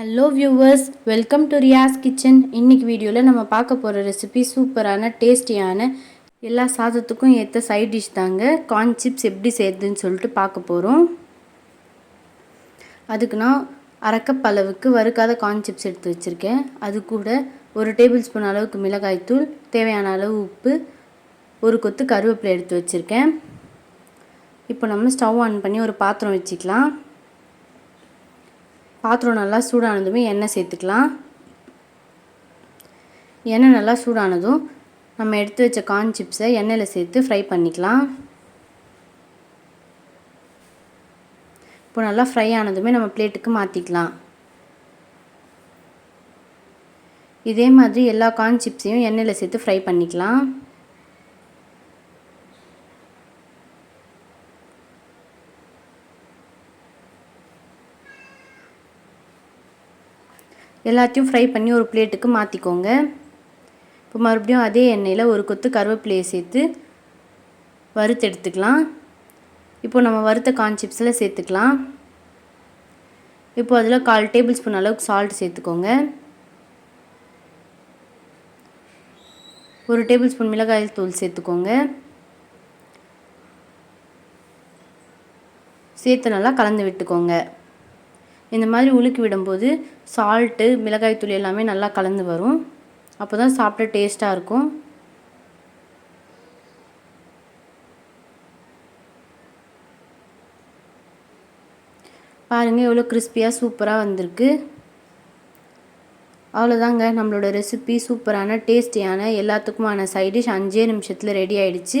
Hello viewers welcome to Riyas kitchen இன்னைக்கு வீடியோவில் நம்ம பார்க்க போகிற ரெசிபி சூப்பரான டேஸ்டியான எல்லா சாதத்துக்கும் ஏற்ற சைட் டிஷ் தாங்க. கார்ன் சிப்ஸ் எப்படி செய்யுதுன்னு சொல்லிட்டு பார்க்க போகிறோம் அதுக்கு நான் அரைக்கப் அளவுக்கு வறுக்காத கார்ன் சிப்ஸ் எடுத்து வச்சுருக்கேன். அது கூட ஒரு டேபிள் ஸ்பூன் அளவுக்கு மிளகாய்த்தூள் தேவையான அளவு உப்பு ஒரு கொத்து கருவேப்பிலை எடுத்து வச்சுருக்கேன். இப்போ நம்ம ஸ்டவ் ஆன் பண்ணி ஒரு பாத்திரம் வச்சுக்கலாம். பாத்திரம் நல்லா சூடானதுமே எண்ணெய் சேர்த்துக்கலாம். எண்ணெய் நல்லா சூடானதும் நம்ம எடுத்து வச்ச கார்ன் சிப்ஸை எண்ணெயில் சேர்த்து ஃப்ரை பண்ணிக்கலாம். இப்போ நல்லா ஃப்ரை ஆனதுமே நம்ம பிளேட்டுக்கு மாற்றிக்கலாம் இதே மாதிரி எல்லா கார்ன் சிப்ஸையும் எண்ணெயில் சேர்த்து ஃப்ரை பண்ணிக்கலாம். எல்லாத்தையும் ஃப்ரை பண்ணி ஒரு பிளேட்டுக்கு மாற்றிக்கோங்க இப்போ மறுபடியும் அதே எண்ணெயில் ஒரு கொத்து கருவேப்பிலையை சேர்த்து வறுத்து எடுத்துக்கலாம். இப்போ நம்ம வறுத்த கார்ன் சிப்ஸில் சேர்த்துக்கலாம். இப்போ அதில் கால் டேபிள் ஸ்பூன் அளவுக்கு சால்ட் சேர்த்துக்கோங்க. ஒரு டேபிள் ஸ்பூன் மிளகாய் தூள் சேர்த்துக்கோங்க. சேர்த்து நல்லா கலந்து விட்டுக்கோங்க. இந்த மாதிரி உலுக்கி விடும்போது சால்ட்டு மிளகாய்த்தூள் எல்லாமே நல்லா கலந்து வரும். அப்போ தான் சாப்பிட டேஸ்ட்டாக இருக்கும். பாருங்கள் எவ்வளோ கிறிஸ்பியாக சூப்பராக வந்திருக்கு. அவ்வளோதாங்க நம்மளோட ரெசிபி சூப்பரான டேஸ்டியான எல்லாத்துக்குமான சைடிஷ் அஞ்சே நிமிஷத்தில் ரெடி ஆகிடுச்சு